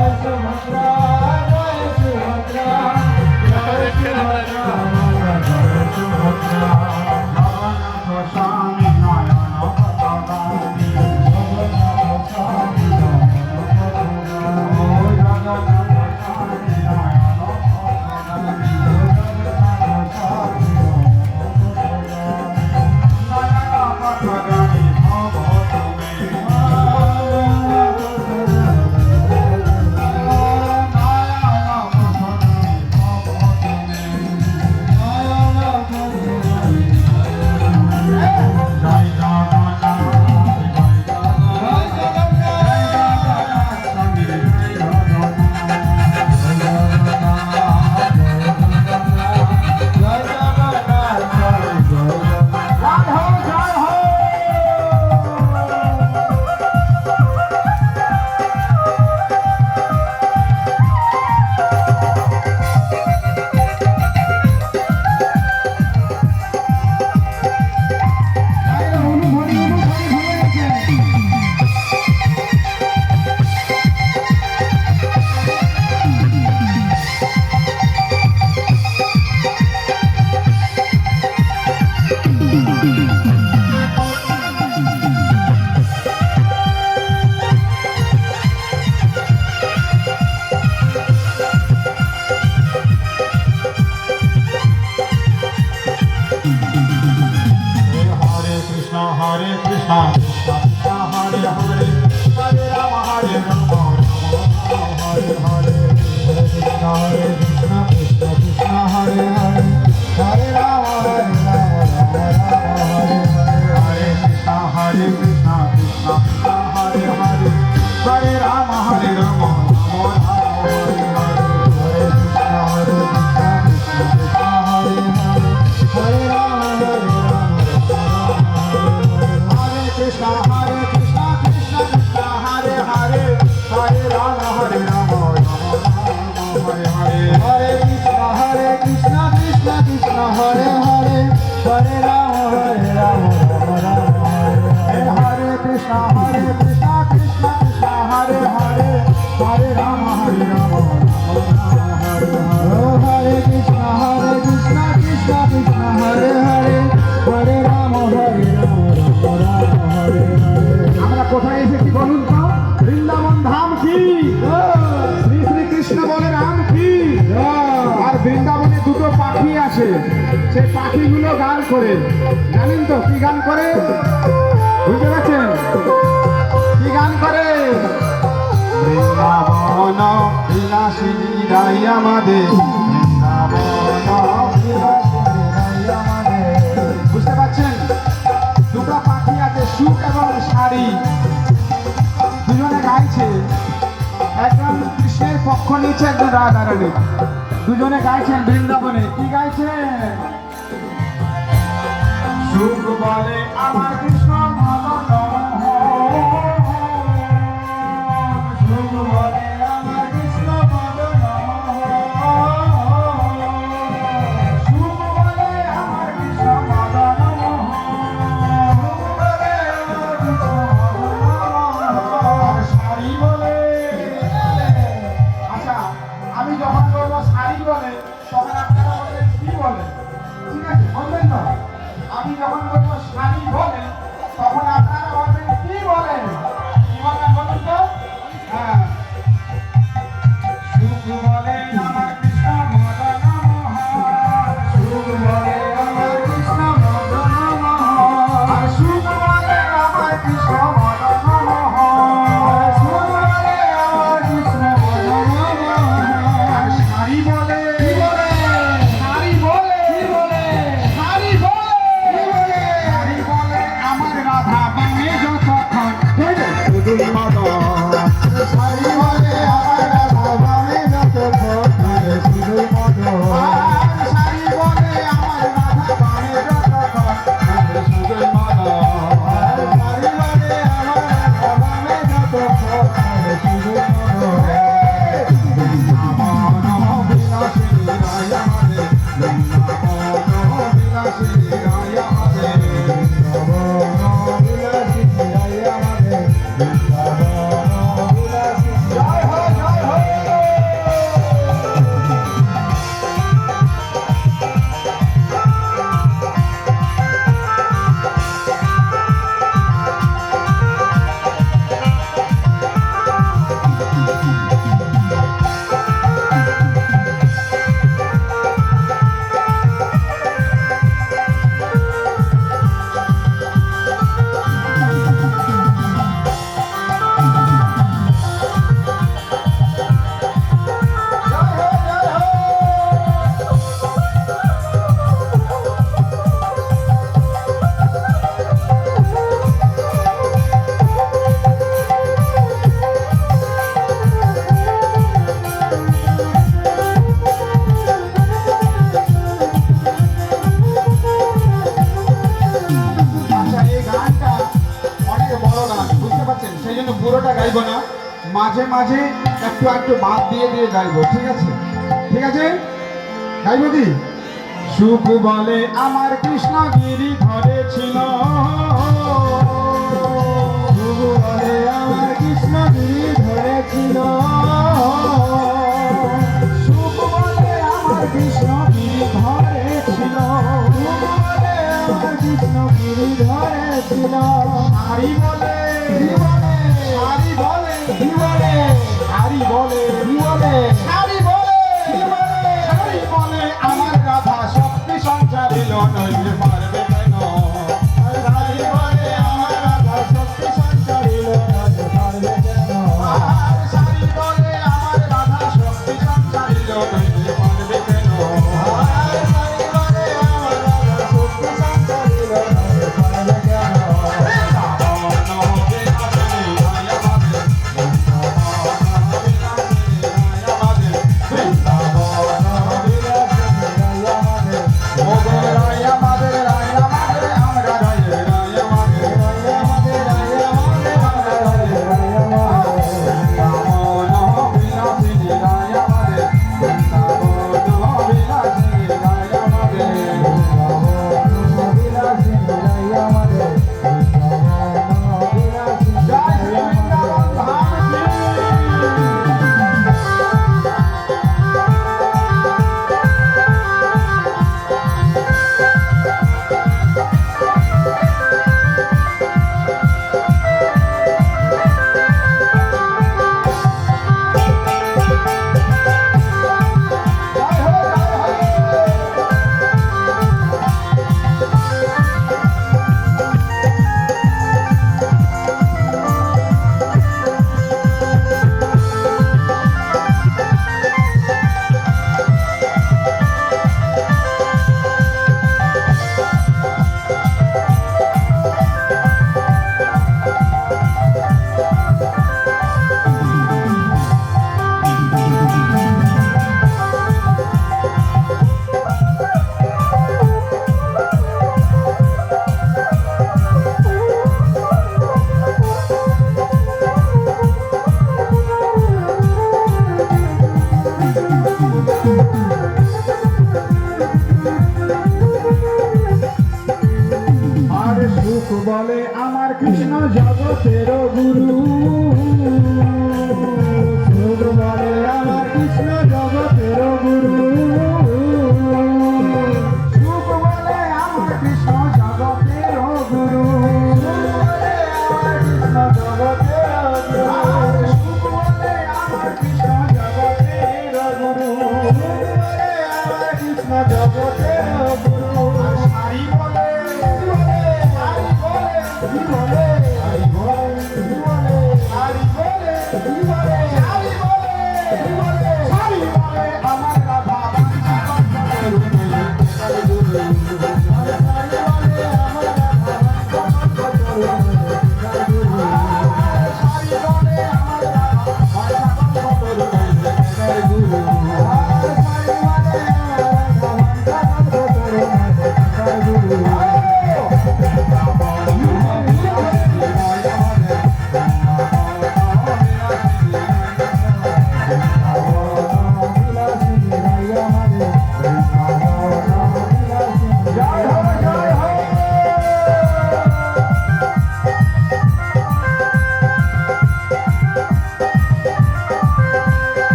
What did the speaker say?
Hallelujah. Oh. করে জানেন তো কি গান করে? বুঝতে পারছেন? কি গান করে? বৃন্দাবন বিলাসিনী রাই আমাদের বুঝতে পারছেন? দুটো পাখি আছে সুখ এবং শাড়ি। দুজনে গাইছে। একজন কৃষ্ণের পক্ষ নিচ্ছে একজন রাধারানী দুজনে গাইছেন বৃন্দাবনে। কি গাইছেন? সুখ বলে আমার আমি যখন বলব স্বামী বলেন, তখন আপনারা বলবেন, কি বলেন? কি বলেন বলুন তো? হ্যাঁ। সুখ বলেন আমার কৃষ্ণ, মদন সুখ বলেন আমার কৃষ্ণ, মদন গাইব না। মাঝে মাঝে একটু একটু বাদ দিয়ে দিয়ে গাইব ঠিক আছে? ঠিক আছে? গাইব কি? সুখ বলে আমার কৃষ্ণগিরি ঘরে ছিল।